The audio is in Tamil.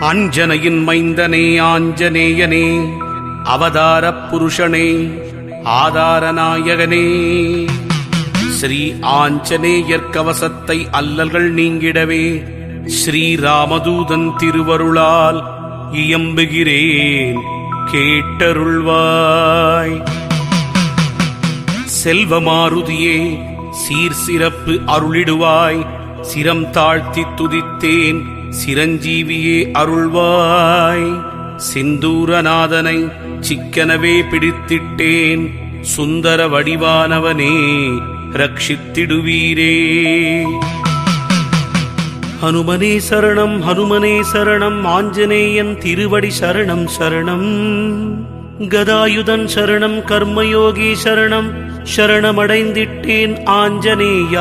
அஞ்சனையின் மைந்தனே ஆஞ்சநேயனே அவதார புருஷனே ஆதாரநாயகனே ஸ்ரீ ஆஞ்சநேயர் கவசத்தை அல்லல்கள் நீங்கிடவே ஸ்ரீராமதூதன் திருவருளால் இயம்புகிறேன் கேட்டருள்வாய். செல்வமாருதியே சீர் சிறப்பு அருளிடுவாய். சிரம் தாழ்த்தி துதித்தேன் சிரஞ்சீவியே அருள்வாய். சிந்தூரநாதனை சிக்கனவே பிடித்திட்டேன் சுந்தர வடிவானவனே ரட்சித்திடுவீரே. ஹனுமனே சரணம் ஹனுமனே சரணம் ஆஞ்சநேயன் திருவடி சரணம் சரணம். கதாயுதன் சரணம் கர்மயோகி சரணம் சரணமடைந்திட்டேன் ஆஞ்சநேயா.